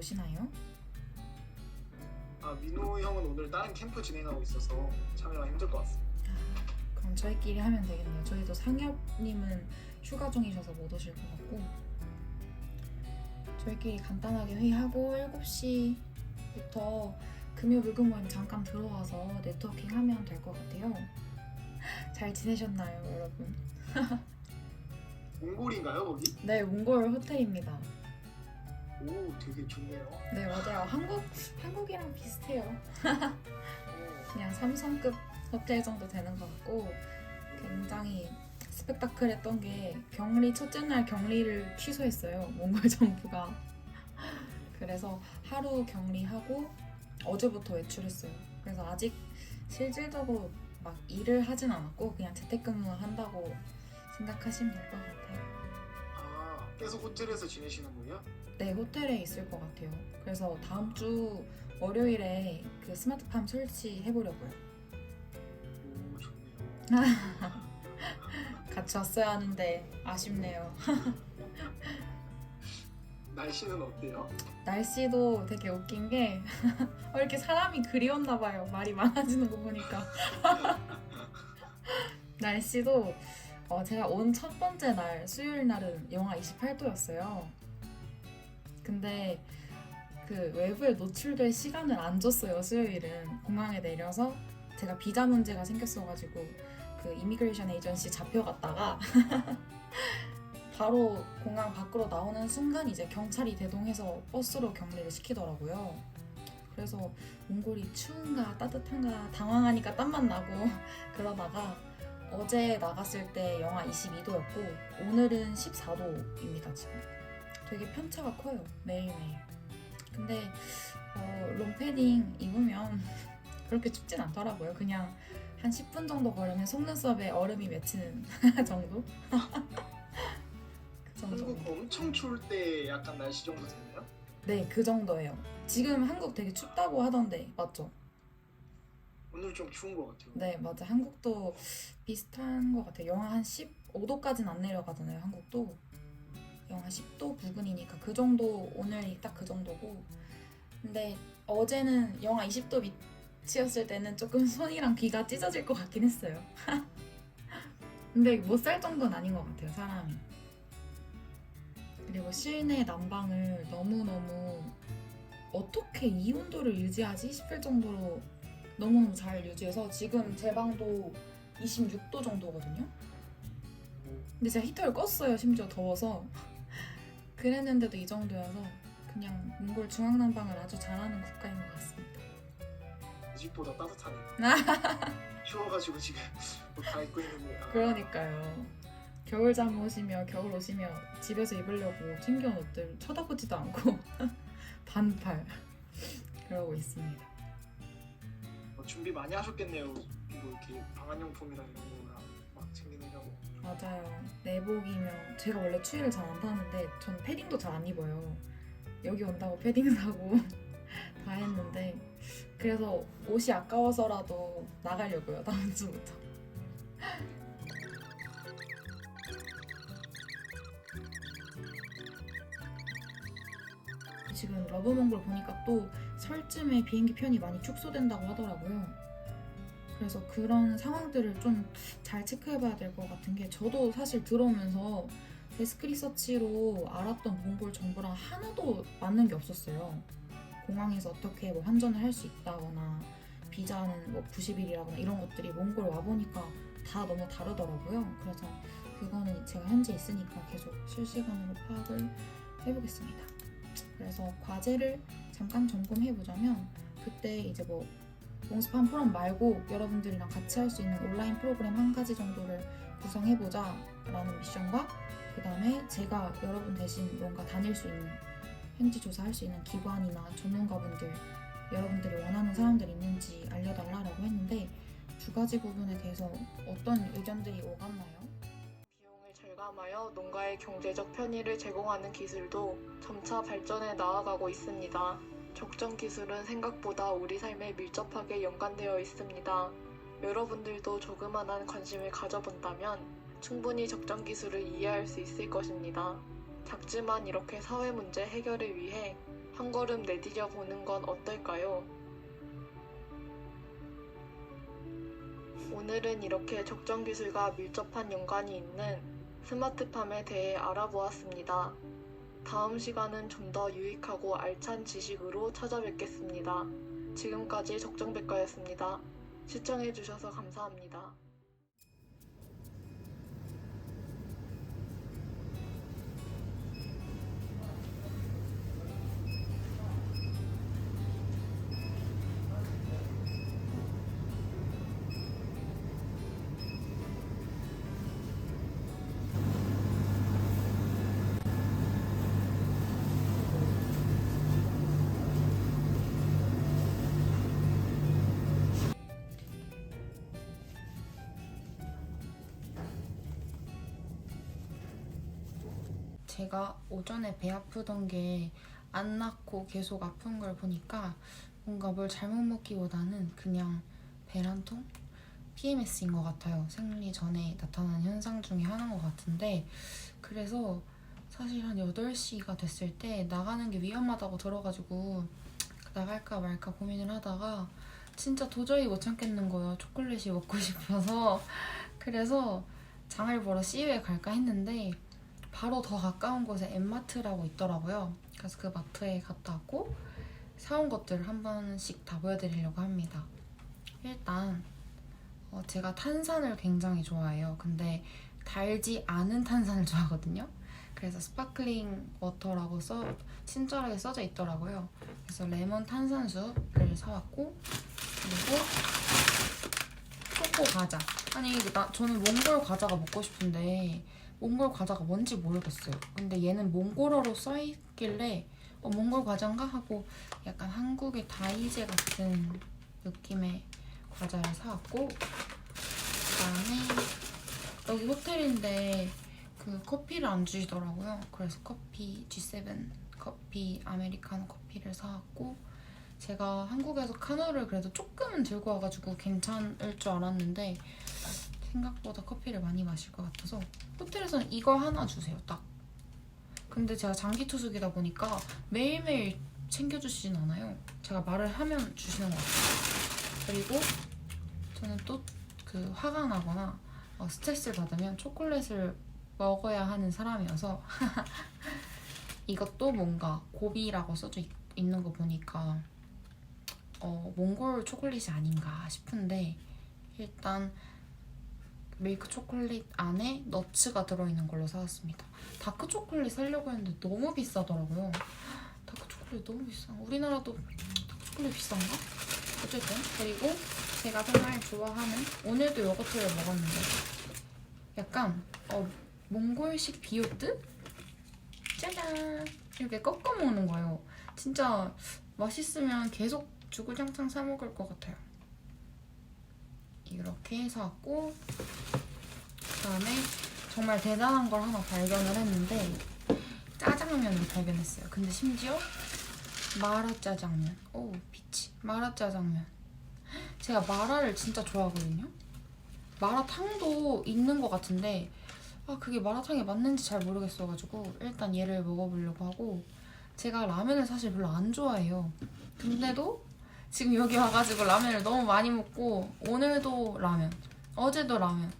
들어오시나요? 아 민호 형은 오늘 다른 캠프 진행하고 있어서 참여가 힘들 것 같습니다. 그럼 저희끼리 하면 되겠네요. 저희도 상엽님은 휴가 중이셔서 못 오실 것 같고 저희끼리 간단하게 회의하고 7시부터 금요 물금 모임 잠깐 들어와서 네트워킹 하면 될 것 같아요. 잘 지내셨나요, 여러분? 몽골인가요 거기? 네, 몽골 호텔입니다. 오 되게 좋네요. 네, 맞아요. 한국 한국이랑 비슷해요. 오, 그냥 삼성급 호텔 정도 되는 것 같고 굉장히 스펙타클 했던 게 격리 첫째 날 격리를 취소했어요 몽골 정부가 그래서 하루 격리하고 어제부터 외출했어요 그래서 아직 실질적으로 막 일을 하진 않았고 그냥 재택근무 한다고 생각하시면 될 것 같아요 아 계속 호텔에서 지내시는 거예요? 네 호텔에 있을 것 같아요 그래서 다음 주 월요일에 그 스마트팜 설치해 보려고요 오 좋네요. 같이 왔어야 하는데 아쉽네요. 날씨는 어때요? 날씨도 되게 웃긴 게 어, 이렇게 사람이 그리웠나 봐요. 말이 많아지는 거 보니까. 날씨도 어, 제가 온 첫 번째 날 수요일 날은 영하 28도였어요. 근데 그 외부에 노출될 시간을 안 줬어요. 수요일은 공항에 내려서 제가 비자 문제가 생겼어가지고 그 이미그레이션 에이전시 잡혀갔다가 바로 공항 밖으로 나오는 순간 이제 경찰이 대동해서 버스로 격리를 시키더라고요. 그래서 몽골이 추운가 따뜻한가 당황하니까 땀만 나고 그러다가 어제 나갔을 때 영하 22도였고 오늘은 14도입니다 지금. 되게 편차가 커요 매일매일. 근데 어, 롱패딩 입으면 그렇게 춥진 않더라고요. 그냥 한 10분 정도 걸으면 속눈썹에 얼음이 맺히는 정도? 그 정도. 한국 엄청 추울 때 약간 날씨 정도 되나요? 네, 그 정도예요. 지금 한국 되게 춥다고 하던데, 맞죠? 오늘 좀 추운 것 같아요. 네, 맞아. 한국도 비슷한 것 같아요. 영하 한 15도까지는 안 내려가잖아요, 한국도. 영하 10도 부근이니까 그 정도, 오늘 딱그 정도고. 근데 어제는 영하 20도 밑이었을 때는 조금 손이랑 귀가 찢어질 것 같긴 했어요. 근데 못 살 정도는 아닌 것 같아요, 사람이. 그리고 실내 난방을 너무너무 어떻게 이 온도를 유지하지 싶을 정도로 너무너무 잘 유지해서 지금 제 방도 26도 정도거든요. 근데 제가 히터를 껐어요, 심지어 더워서. 그랬는데도 이 정도여서 그냥 몽골 중앙난방을 아주 잘하는 국가인 것 같습니다. 집보다 따뜻하네요. 추워가지고 지금 옷다 입고 있는데 아, 그러니까요. 겨울 잠옷이며 겨울 옷이며 집에서 입으려고 챙겨온 옷들 쳐다보지도 않고 반팔 그러고 있습니다. 어, 준비 많이 하셨겠네요. 뭐 이렇게 방한용품이랑 이런 거랑 막 챙기느라고. 맞아요. 내복이면 제가 원래 추위를 잘 안 타는데 전 패딩도 잘 안 입어요. 여기 온다고 패딩 사고 다 했는데 그래서 옷이 아까워서라도 나가려고요 다음 주부터. 지금 러브몽골 보니까 또 설쯤에 비행기 편이 많이 축소된다고 하더라고요. 그래서 그런 상황들을 좀 잘 체크해봐야 될 것 같은 게 저도 사실 들어오면서 데스크 리서치로 알았던 몽골 정보랑 하나도 맞는 게 없었어요. 공항에서 어떻게 뭐 환전을 할 수 있다거나 비자는 뭐 90일이라거나 이런 것들이 몽골 와보니까 다 너무 다르더라고요. 그래서 그거는 제가 현재 있으니까 계속 실시간으로 파악을 해보겠습니다. 그래서 과제를 잠깐 점검해 보자면 그때 이제 뭐 몽스판 포럼 말고 여러분들이랑 같이 할 수 있는 온라인 프로그램 한 가지 정도를 구성해 보자 라는 미션과 그 다음에 제가 여러분 대신 뭔가 다닐 수 있는 현지 조사할 수 있는 기관이나 전문가분들 여러분들이 원하는 사람들이 있는지 알려달라고 했는데 두 가지 부분에 대해서 어떤 의견들이 오갔나요? 절감하여 농가의 경제적 편의를 제공하는 기술도 점차 발전해 나아가고 있습니다. 적정 기술은 생각보다 우리 삶에 밀접하게 연관되어 있습니다. 여러분들도 조그만한 관심을 가져본다면 충분히 적정 기술을 이해할 수 있을 것입니다. 작지만 이렇게 사회 문제 해결을 위해 한 걸음 내디뎌 보는 건 어떨까요? 오늘은 이렇게 적정 기술과 밀접한 연관이 있는 스마트팜에 대해 알아보았습니다. 다음 시간은 좀 더 유익하고 알찬 지식으로 찾아뵙겠습니다. 지금까지 적정백과였습니다. 시청해주셔서 감사합니다. 제가 오전에 배 아프던 게 안 낫고 계속 아픈 걸 보니까 뭔가 뭘 잘못 먹기보다는 그냥 배란통? PMS인 것 같아요. 생리 전에 나타나는 현상 중에 하나인 것 같은데 그래서 사실 한 8시가 됐을 때 나가는 게 위험하다고 들어가지고 나갈까 말까 고민을 하다가 진짜 도저히 못 참겠는 거예요. 초콜릿이 먹고 싶어서 그래서 장을 보러 CU에 갈까 했는데 바로 더 가까운 곳에 엠마트라고 있더라고요. 그래서 그 마트에 갔다 왔고 사온 것들을 한 번씩 다 보여드리려고 합니다. 일단 어, 제가 탄산을 굉장히 좋아해요. 근데 달지 않은 탄산을 좋아하거든요. 그래서 스파클링 워터라고 써 친절하게 써져 있더라고요. 그래서 레몬 탄산수를 사왔고 그리고 초코 과자. 아니 나 저는 몽골 과자가 먹고 싶은데 몽골 과자가 뭔지 모르겠어요. 근데 얘는 몽골어로 써 있길래 어, 몽골 과자인가 하고 약간 한국의 다이제 같은 느낌의 과자를 사왔고 그다음에 여기 호텔인데 그 커피를 안 주시더라고요. 그래서 커피 G7 커피 아메리카노 커피를 사왔고 제가 한국에서 카누를 그래도 조금은 들고 와가지고 괜찮을 줄 알았는데 생각보다 커피를 많이 마실 것 같아서 호텔에서는 이거 하나 주세요 딱. 근데 제가 장기 투숙이다 보니까 매일매일 챙겨주시진 않아요. 제가 말을 하면 주시는 것 같아요. 그리고 저는 또 그 화가 나거나 어, 스트레스를 받으면 초콜릿을 먹어야 하는 사람이어서 이것도 뭔가 고비라고 써져 있, 있는 거 보니까 어, 몽골 초콜릿이 아닌가 싶은데 일단 밀크 초콜릿 안에 너츠가 들어있는 걸로 사왔습니다. 다크 초콜릿 사려고 했는데 너무 비싸더라고요. 다크 초콜릿 너무 비싸. 우리나라도 다크 초콜릿 비싼가? 어쨌든 그리고 제가 정말 좋아하는 오늘도 요거트를 먹었는데 약간 어, 몽골식 비오트? 짜잔 이렇게 꺾어 먹는 거예요. 진짜 맛있으면 계속 주구장창 사 먹을 것 같아요. 이렇게 사왔고 그다음에 정말 대단한 걸 하나 발견을 했는데 짜장면을 발견했어요. 근데 심지어 마라 짜장면. 오 피치 마라 짜장면. 제가 마라를 진짜 좋아하거든요. 마라탕도 있는 것 같은데 아 그게 마라탕이 맞는지 잘 모르겠어가지고 일단 얘를 먹어보려고 하고 제가 라면을 사실 별로 안 좋아해요. 근데도 지금 여기 와가지고 라면을 너무 많이 먹고 오늘도 라면, 어제도 라면,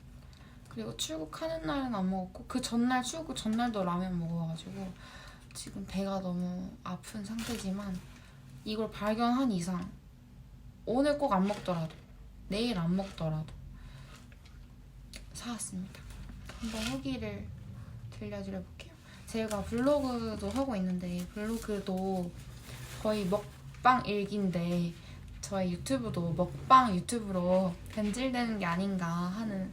그리고 출국하는 날은 안 먹었고 그 전날 출국 전날도 라면 먹어가지고 지금 배가 너무 아픈 상태지만 이걸 발견한 이상 오늘 꼭 안 먹더라도 내일 안 먹더라도 사왔습니다. 한번 후기를 들려드려 볼게요. 제가 블로그도 하고 있는데 블로그도 거의 먹 방 일기인데 저희 유튜브도 먹방 유튜브로 변질되는 게 아닌가 하는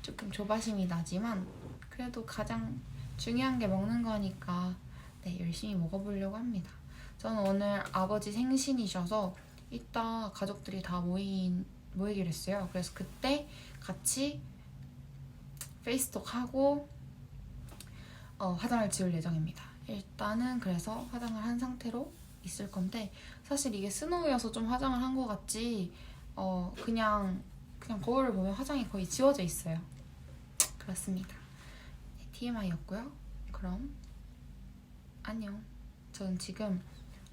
조금 조바심이 나지만 그래도 가장 중요한 게 먹는 거니까 네, 열심히 먹어보려고 합니다. 저는 오늘 아버지 생신이셔서 이따 가족들이 다 모인, 모이기로 했어요. 그래서 그때 같이 페이스톡 하고 어, 화장을 지울 예정입니다. 일단은 그래서 화장을 한 상태로 있을 건데 사실 이게 스노우여서 좀 화장을 한 것 같지 어 그냥 그냥 거울을 보면 화장이 거의 지워져 있어요. 그렇습니다. 네, TMI였고요. 그럼 안녕. 전 지금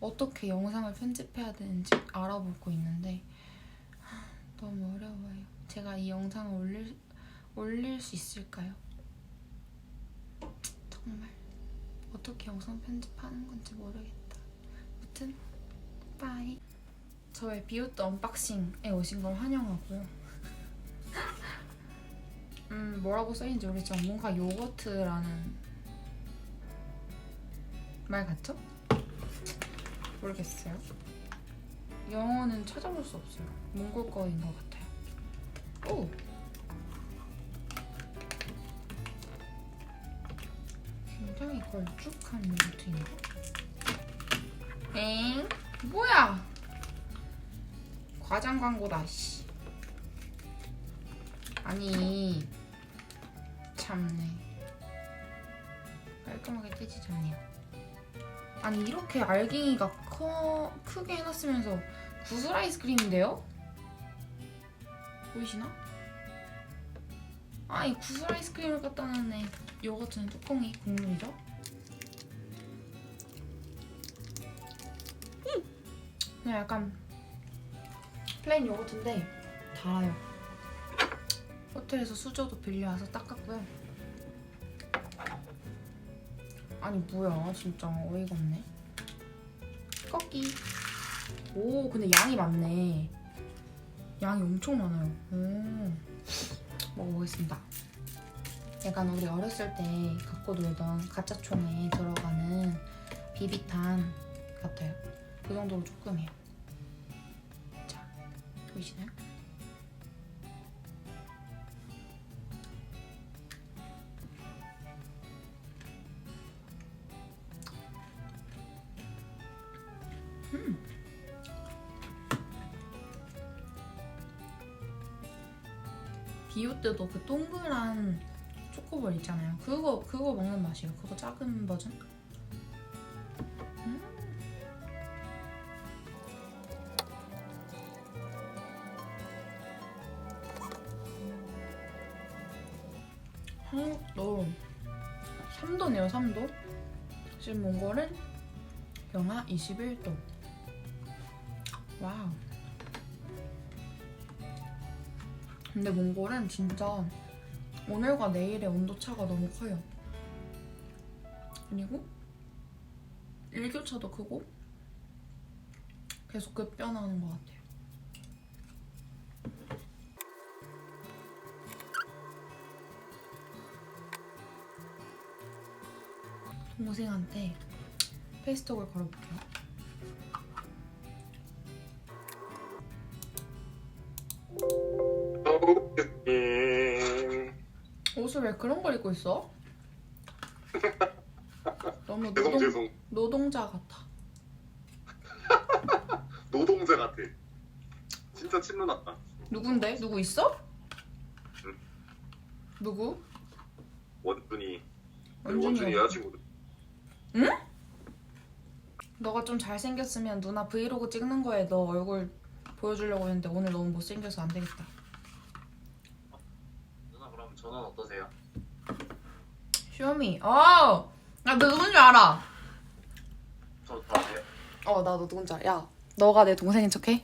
어떻게 영상을 편집해야 되는지 알아보고 있는데 하, 너무 어려워요. 제가 이 영상을 올릴 올릴 수 있을까요? 정말 어떻게 영상 편집하는 건지 모르겠다. 아무튼 빠이. 저의 비오트 언박싱에 오신 걸 환영하고요. 음 뭐라고 써있는지 모르겠지만 뭔가 요거트라는 말 같죠? 모르겠어요. 영어는 찾아볼 수 없어요. 몽골 거인 것 같아요. 오! 굉장히 걸쭉한 요거트인데? 엥? 뭐야? 과장 광고다, 씨. 아니, 참네. 깔끔하게 떼지졌네요. 아니 이렇게 알갱이가 커 크게 해놨으면서 구슬 아이스크림인데요? 보이시나? 아이 구슬 아이스크림을 갖다 놨네 요거트는 뚜껑이 국물이죠? 그냥 약간 플레인 요거트인데 달아요. 호텔에서 수저도 빌려와서 닦았고요. 아니 뭐야. 진짜 어이가 없네. 꺾기. 오 근데 양이 많네. 양이 엄청 많아요. 오. 먹어보겠습니다. 약간 우리 어렸을 때 갖고 놀던 가짜총에 들어가는 비비탄 같아요. 그 정도로 조금 해요. 자 보이시나요? 비오 때도 그 동그란 초코볼 있잖아요. 그거 그거 먹는 맛이에요. 그거 작은 버전. 21도. 와우. 근데 몽골은 진짜 오늘과 내일의 온도차가 너무 커요. 그리고 일교차도 크고 계속 급변하는 것 같아요. 동생한테 페이스톡을 걸어볼게요. 음, 옷을 왜 그런 걸 입고 있어? 너무 죄송 노동, 죄송 노동자 같아. 노동자 같아 진짜 침노 났다 누군데? 누구 있어? 응. 누구? 원준이 원준이 원준이? 여자친구들 너가 좀 잘생겼으면 누나 브이로그 찍는 거에 너 얼굴 보여주려고 했는데 오늘 너무 못생겨서 안 되겠다. 누나 그럼 전원 어떠세요? 쇼미. 어! 나너 누군지 알아. 저 다세요? 어, 나 너 누군지 알아. 야, 너가 내 동생인 척해?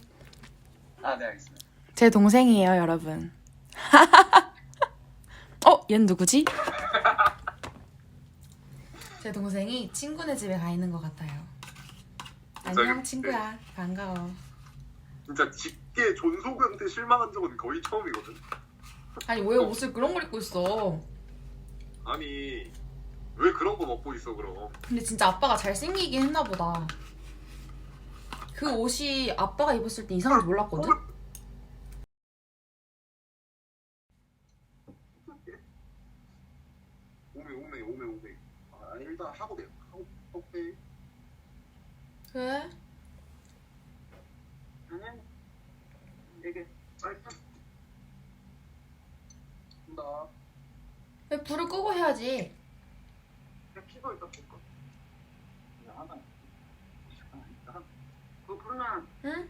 아 네 알겠습니다 제 동생이에요, 여러분. 어, 얜 누구지? 제 동생이 친구네 집에 가 있는 것 같아요. 안녕, 친구야. 반가워. 진짜 짙게 존속한테 실망한 적은 거의 처음이거든 아니, 왜 옷을 그런 걸 입고 있어? 아니 왜 그런 거 먹고 있어 그럼 근데 진짜 아빠가 잘생기긴 했나 보다. 그 옷이 아빠가 입었을 때 이상한지 몰랐거든? 오메 오메 오메 오메 아 일단 하고 돼요 하고 오케이 왜? 아니 이게 짧다 나왜 불을 끄고 해야지? 그냥 피고 있다 볼까 하나 어, 그러나 응?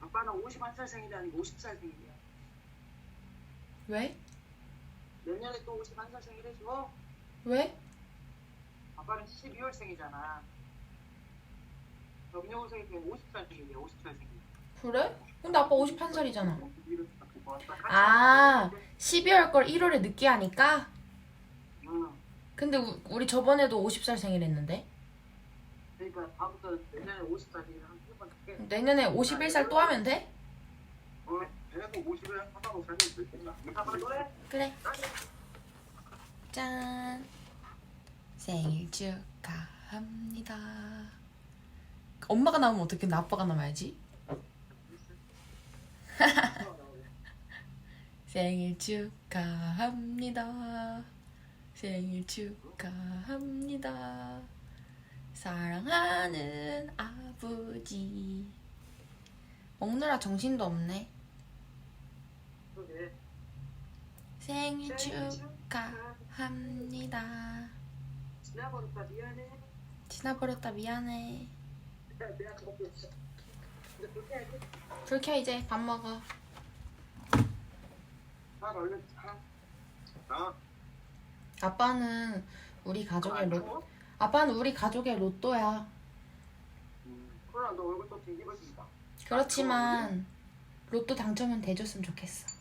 아빠는 51살 생일이 아니고 50살 생일이야. 왜? 내년에 또 51살 생일 해줘. 왜? 아빠는 12월 생이잖아. 염려생이 50살생이래, 50살생이. 그래? 근데 아빠 51살이잖아. 아, 12월 걸 1월에 늦게 하니까? 응. 근데 우, 우리 저번에도 50살 생일했는데? 그러니까 다음부터 내년에 50살이 한 세번 할게. 내년에 51살 또 하면 돼? 어, 계속 50에 하다고 살면 되겠나? 아빠 노래? 그래. 짠. 생일 축하합니다. 엄마가 나오면 어떻게 나 아빠가 나와야지? 생일 축하합니다. 생일 축하합니다. 사랑하는 아버지. 먹느라 정신도 없네. 생일 축하합니다. 지나버렸다 미안해. 지나버렸다 미안해. 불 켜 이제 밥 먹어. 아. 아빠는 우리 가족의 로 어? 아빠는 우리 가족의 로또야. 음. 그렇지만 로또 당첨은 돼줬으면 좋겠어.